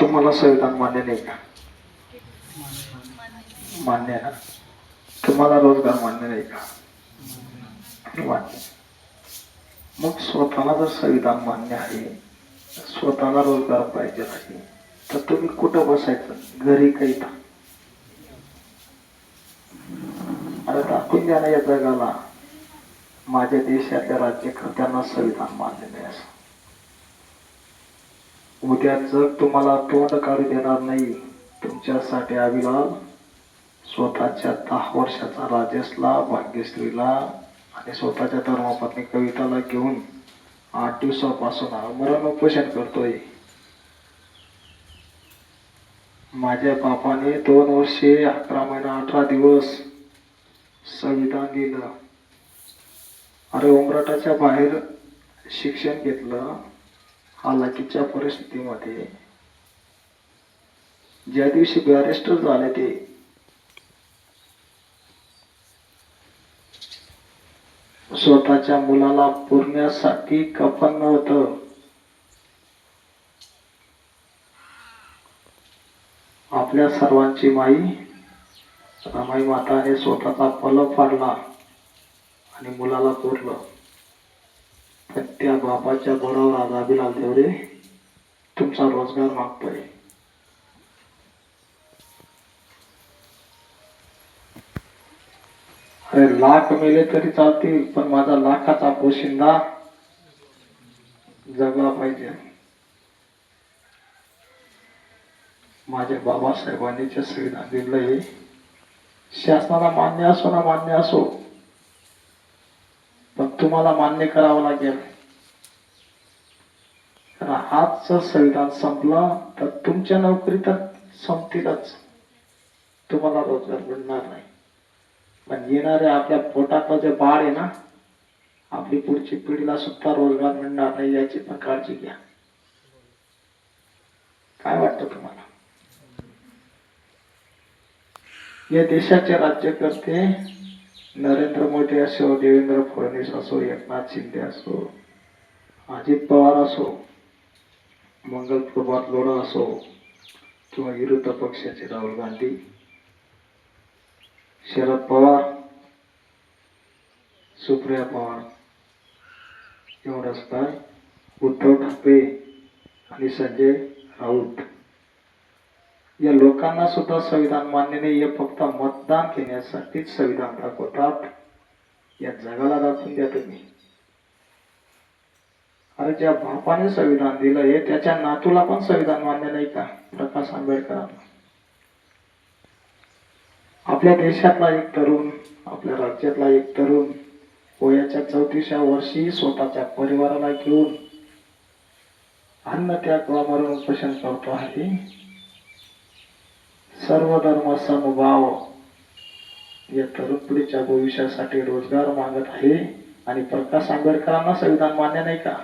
तुम्हाला संविधान मान्य नाही का? मान्य आहे ना? तुम्हाला रोजगार मान्य नाही का? मान्य. मग स्वतःला जर संविधान मान्य आहे स्वतःला रोजगार पाहिजे आहे तर तुम्ही कुठं बसायचं? घरी काही इथं? आता दाखवून द्या ना या जगाला. माझ्या देशातल्या राज्यकर्त्यांना संविधान मान्य नाही असं. उद्या जग तुम्हाला तोंड काढू देणार नाही तुमच्यासाठी अभिलाल स्वतःच्या दहा वर्षाचा राजेशला भाग्यश्रीला आणि स्वतःच्या धर्मपत्नी कविताला घेऊन आठ दिवसापासून आमरण उपोषण करतोय. माझ्या बापाने दोन वर्षे अकरा महिना अठरा दिवस संविधान लिहिलं. अरे उमराटाच्या बाहेर शिक्षण घेतलं. हालाकीच्या परिस्थितीमध्ये ज्या दिवशी बॅरिस्टर झाले ते स्वतःच्या मुलाला पुरण्यासाठी कफन नव्हतं. आपल्या सर्वांची माई रमाई माताने स्वतःचा पलक फाडला आणि मुलाला पुरलं. त्या बापाच्या बरोबर आज अभिलाल देवरे तुमचा रोजगार मागतोय. अरे लाख मेले तरी चालतील पण माझा लाखाचा पोशिंदा जगला पाहिजे. माझ्या बाबासाहेबांनी जे संविधान दिलंय शासनाला मान्य असो ना मान्य असो पण तुम्हाला मान्य करावं लागेल. आजचा हाच संविधान संपला तर तुमच्या नोकरी तर संपतीलच. तुम्हाला रोजगार मिळणार नाही. पण येणाऱ्या आपल्या पोटातलं जे बाळ आहे ना आपली पुढची पिढीला सुद्धा रोजगार मिळणार नाही याची पण काळजी घ्या. काय वाटतं तुम्हाला? या देशाचे राज्यकर्ते नरेंद्र मोदी असो देवेंद्र फडणवीस असो एकनाथ शिंदे असो अजित पवार असो मंगल प्रभात लोढा असो किंवा विरुद्ध पक्षाचे राहुल गांधी शरद पवार सुप्रिया पवार एवढाच काय उद्धव ठाकरे आणि संजय राऊत. या लोकांना सुद्धा संविधान मान्य नाही हे फक्त मतदान घेण्यासाठीच संविधान दाखवतात. या जगाला दाखवून द्या तुम्ही. अरे ज्या बापाने संविधान दिलंय त्याच्या नातूला पण संविधान मान्य नाही का? प्रकाश आंबेडकरांना आपल्या देशातला एक तरुण आपल्या राज्यातला एक तरुण वयाच्या चौतीसव्या वर्षी स्वतःच्या परिवाराला घेऊन अन्न त्याग वा मरण उपोषण करतो आहे. सर्व धर्म समभाव या तरुण पिढीच्या भविष्यासाठी रोजगार मागत आहे आणि प्रकाश आंबेडकरांना संविधान मान्य नाही का?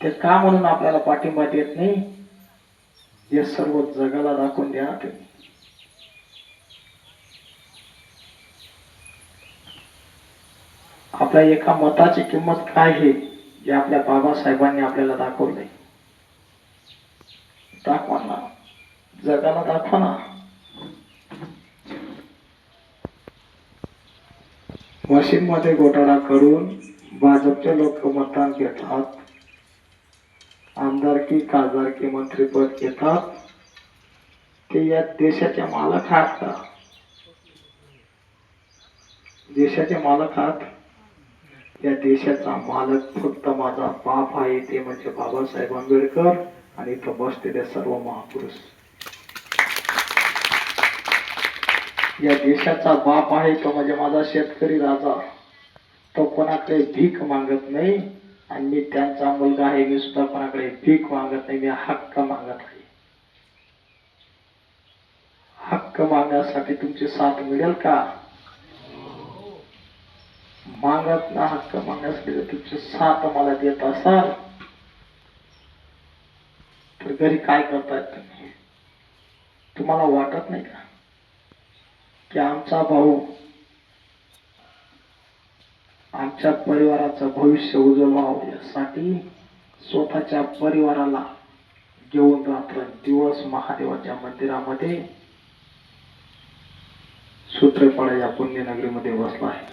ते का म्हणून आपल्याला पाठिंबा देत नाही? हे सर्व जगाला दाखवून द्या आपल्या एका मताची किंमत काय आहे जे आपल्या बाबासाहेबांनी आपल्याला दाखवलंय. दाखवा ना. जगाला दाखवा ना. घोटाळा करून भाजपचे लोक मतदान घेतात. आमदारकी खासदारकी मंत्रीपद घेतात. ते या देशाचे मालक आहात का? देशाचे मालक आहात? या देशाचा मालक फक्त माझा बाप आहे ते म्हणजे बाबासाहेब आंबेडकर आणि इथं बसलेले सर्व महापुरुष. या देशाचा बाप आहे तो म्हणजे माझा शेतकरी राजा. तो कोणाकडे भीक मागत नाही आणि मी त्यांचा मुलगा आहे मी सुद्धा कोणाकडे भीक मागत नाही मी हक्क मागत आहे हक्क मागण्यासाठी तुमची साथ मिळेल का? मागत ना हक्क मागण्यासाठी जर तुमची साथ मला देत असाल तर घरी काय करतायत तुम्ही? तुम्हाला वाटत नाही का? की आमचा भाऊ आमच्या परिवाराचं भविष्य उज्ज्वल व्हावं यासाठी स्वतःच्या परिवाराला घेऊन रात्र दिवस महादेवाच्या मंदिरामध्ये सूत्रपाडा या पुण्यनगरीमध्ये बसला आहे.